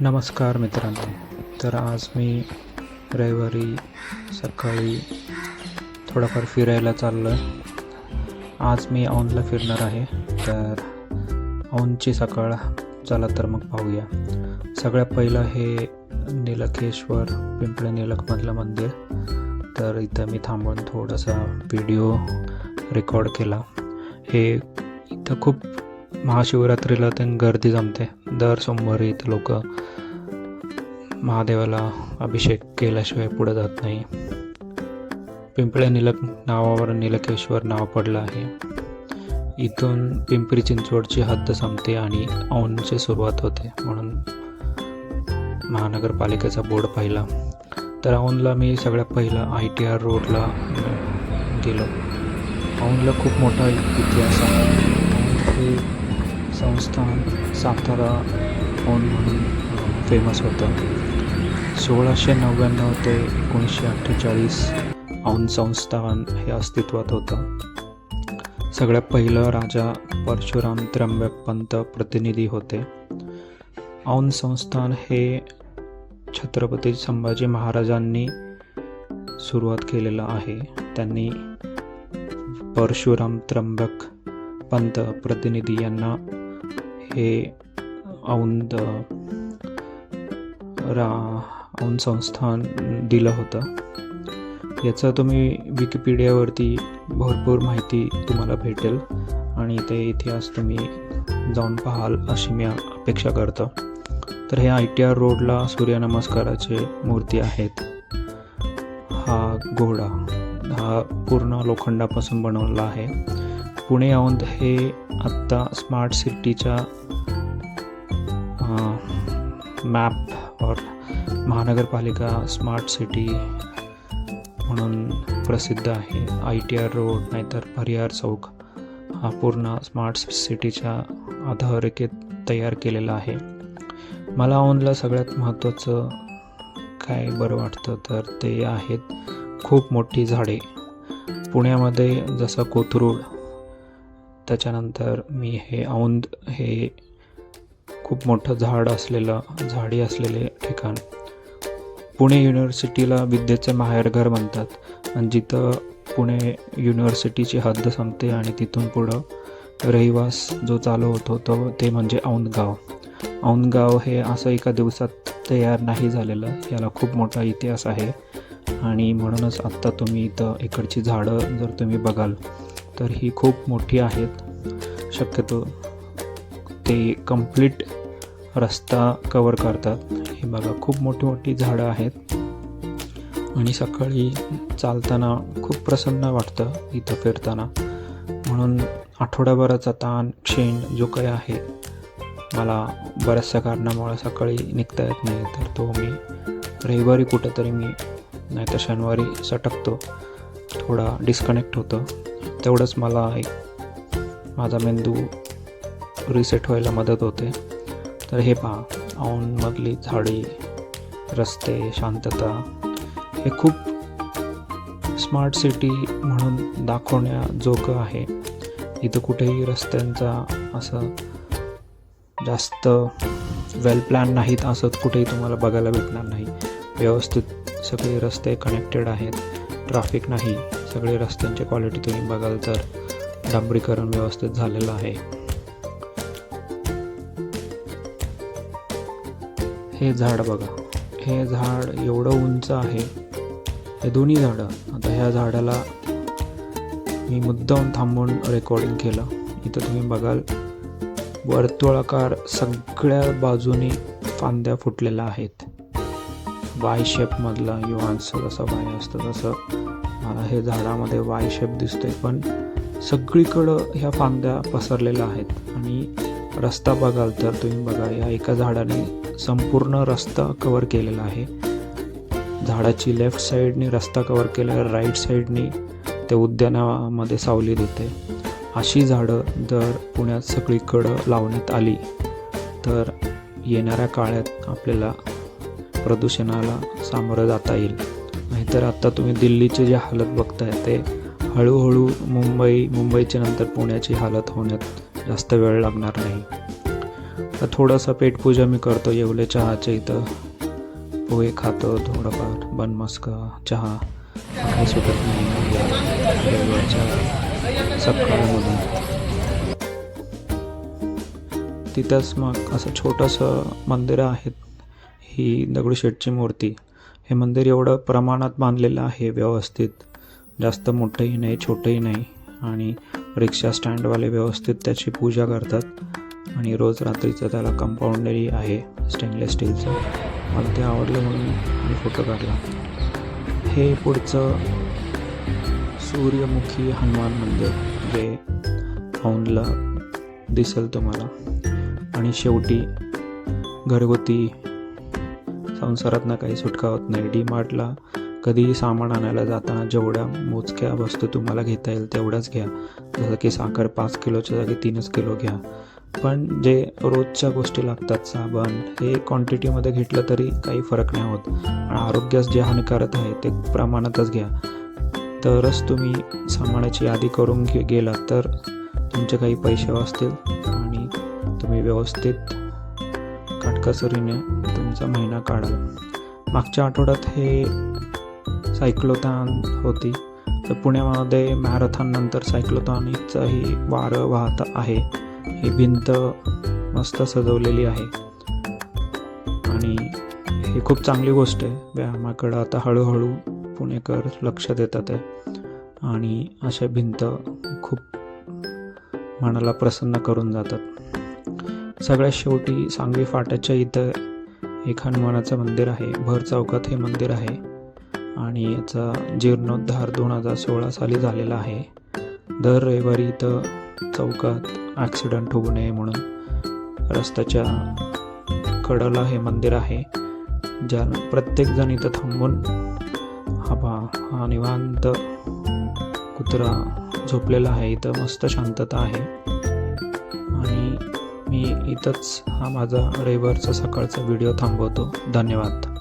नमस्कार मित्रांनो. तर आज मी रविवारी सकाळी थोडंफार फिरायला चाललो आहे आज मी औंधला फिरणार आहे. तर औंधची सकाळ चला तर मग पाहूया. सगळ्यात पहिलं हे निलकेश्वर पिंपळे निलकमधलं मंदिर. तर इथं मी थांबून थोडासा व्हिडिओ रेकॉर्ड केला. हे इथं खूप महाशिवरात्रीला ते गर्दी जमते. दर सोमवारी इथं लोक महादेवाला अभिषेक केल्याशिवाय पुढे जात नाही. पिंपळे निलक नावावर निलकेश्वर नाव पडलं आहे. इथून पिंपरी चिंचवडची हद्द संपते आणि औंधची सुरुवात होते म्हणून महानगरपालिकेचा बोर्ड पाहिला. तर औंधला मी सगळ्यात पहिला आय टी आर रोडला गेलो. औंधला खूप मोठा इतिहास आहे. हे संस्थान सातारा फोन म्हणून फेमस होतं. सोळाशे नव्याण्णव ते एकोणीसशे अठ्ठेचाळीस औंध संस्थान हे अस्तित्वात होतं. सगळ्यात पहिलं राजा परशुराम त्र्यंबकपंत प्रतिनिधी होते. औंध संस्थान हे छत्रपती संभाजी महाराजांनी सुरुवात केलेलं आहे. त्यांनी परशुराम त्र्यंबक पंत प्रतिनिधी यांना हे औंध रा औंध संस्थान दिलं होतं. याचं तुम्ही विकिपीडियावरती भरपूर माहिती तुम्हाला भेटेल आणि ते इतिहास तुम्ही जाऊन पाहाल अशी मी अपेक्षा करतो. तर हे आय टी आर रोडला सूर्यनमस्काराचे मूर्ती आहेत. हा घोडा हा पूर्ण लोखंडापासून बनवलेला आहे. पुणे औंध हे आत्ता स्मार्ट सिटीच्या मॅप और महानगरपालिका स्मार्ट सिटी म्हणून प्रसिद्ध आहे. आय टी आर रोड नाहीतर परिहार चौक हा पूर्ण स्मार्ट सिटीच्या आधारिकेत तयार केलेला आहे. मला ऑनला सगळ्यात महत्त्वाचं काय बरं वाटतं तर ते आहेत खूप मोठी झाडे. पुण्यामध्ये जसं कोथरूड त्याच्यानंतर मी हे औंद हे खूप मोठं झाड असलेलं झाडी असलेले ठिकाण. पुणे युनिव्हर्सिटीला विद्येचे माहेरघर म्हणतात. आणि जिथं पुणे युनिव्हर्सिटीची हद्द संपते आणि तिथून पुढं रहिवास जो चालू होतो तो ते म्हणजे औंदगाव औंदगाव हे असं एका दिवसात तयार नाही झालेलं. याला खूप मोठा इतिहास आहे. आणि म्हणूनच आत्ता तुम्ही इथं इकडची झाडं जर तुम्ही बघाल तर ही खूप मोठी आहेत. शक्यतो ते कंप्लीट रस्ता कवर करतात. हे बघा खूप मोठी मोठी झाडं आहेत. आणि सकाळी चालताना खूप प्रसन्न वाटतं इथं फिरताना. म्हणून आठवड्याभराचा ताण क्षीण जो काही आहे मला बऱ्याचशा कारणामुळे सकाळी निघता येत नाही. तर तो मी रविवारी कुठंतरी मी नाहीतर शनिवारी सटकतो. थोडा डिस्कनेक्ट होतं. तेवढंच मला एक माझा मेंदू रिसेट व्हायला मदत होते. तर हे पहा औंधमधली झाडी रस्ते शांतता हे खूप स्मार्ट सिटी म्हणून दाखवण्याजोगं आहे. इथं कुठेही रस्त्यांचा असं जास्त वेल प्लॅन नाहीत असं कुठेही तुम्हाला बघायला भेटणार नाही. व्यवस्थित सगळे रस्ते कनेक्टेड आहेत. ट्रॅफिक नाही. सगळे रस्त्यांची क्वालिटी तुम्ही बघाल तर डांबरीकरण व्यवस्थित झालेलं आहे. हे झाड बघा. हे झाड एवढं उंच आहे. हे दोन्ही झाडं. आता ह्या झाडाला मी मुद्दाम थांबून रेकॉर्डिंग केलं. इथं तुम्ही बघाल वर्तुळाकार सगळ्या बाजूनी फांद्या फुटलेल्या आहेत. वाय शेपमधला युवांचं जसं वाय असतं तसं मला हे झाडामध्ये वाय शेप दिसतोय पण सगळीकडं ह्या फांद्या पसरलेल्या आहेत. आणि रस्ता बघाल तर तुम्ही बघा या एका झाडाने संपूर्ण रस्ता कवर केलेला आहे. झाडाची लेफ्ट साईडने रस्ता कवर केला राईट साईडने ते उद्यानामध्ये सावली देते. अशी झाडं जर पुण्यात सगळीकडं लावण्यात आली तर येणाऱ्या काळात आपल्याला प्रदूषणाला सामोरं जाता येईल. नाहीतर आत्ता तुम्ही दिल्लीचे जे हालत बघताय ते हळूहळू मुंबई मुंबईच्या नंतर पुण्याची हालत होण्यात जास्त वेळ लागणार नाही. तर थोडंसं पेटपूजा मी करतो येवले चहाच्या इथं. पोहे खातो थोडंफार बनमस्क चहा. काही सुटत नाही. सकाळमध्ये तिथंच मग असं छोटंसं मंदिर आहे ही दगडूशेठची मूर्ती. हे मंदिर एवढं प्रमाणात बांधलेलं आहे व्यवस्थित. जास्त मोठंही नाही छोटंही नाही. आणि रिक्षा स्टँडवाले व्यवस्थित त्याची पूजा करतात आणि रोज रात्रीचं त्याला कंपाऊंडरी आहे स्टेनलेस स्टीलचं मला ते आवडलं म्हणून मी फोटो काढला. हे पुढचं सूर्यमुखी हनुमान मंदिर जे औंधला दिसेल तुम्हाला. आणि शेवटी घरगुती संसारात ना काही सुटका होत नाही. डी मार्टला कधीही सामान आणायला जाताना जेवढ्या मोजक्या वस्तू तुम्हाला घेता येईल तेवढ्याच घ्या. जसं की साखर पाच किलोच्या जागी तीनच किलो घ्या. पण जे रोजच्या गोष्टी लागतात साबण हे क्वांटिटीमध्ये घेतलं तरी काही फरक नाही होत. आणि आरोग्यास जे हानिकारक आहे ते प्रमाणातच घ्या. तरच तुम्ही सामानाची यादी करून घे गेलात तर तुमचे काही पैसे वाचतील आणि तुम्ही व्यवस्थित काटकसरीने तुमचा महिना काढाल. मागच्या आठवड्यात हे सायक्लोथॉन होती. तर पुण्यामध्ये मॅरेथॉननंतर सायक्लोथॉनचंही वारं वाहत आहे. ही भिंत मस्त सजवलेली आहे. आणि ही खूप चांगली गोष्ट आहे. व्यायामाकडं आता हळूहळू पुणेकर लक्ष देतात आहे. आणि अशा भिंत खूप मनाला प्रसन्न करून जातात. सगळ्यात शेवटी सांगवी फाट्याच्या इथं एक हनुमानाचं मंदिर आहे. भर चौकात हे मंदिर आहे. आणि याचा जीर्णोद्धार दोन हजार सोळा साली झालेला आहे. दर रविवारी इथं चौकात ॲक्सिडंट होऊ नये म्हणून रस्त्याच्या कडला हे मंदिर आहे. ज्या प्रत्येकजण इथं थांबून हा बा हा निवांत कुत्रा झोपलेला आहे. इथं मस्त शांतता आहे. आणि मी इथंच हा माझा रविवारचा सकाळचा व्हिडिओ थांबवतो. धन्यवाद.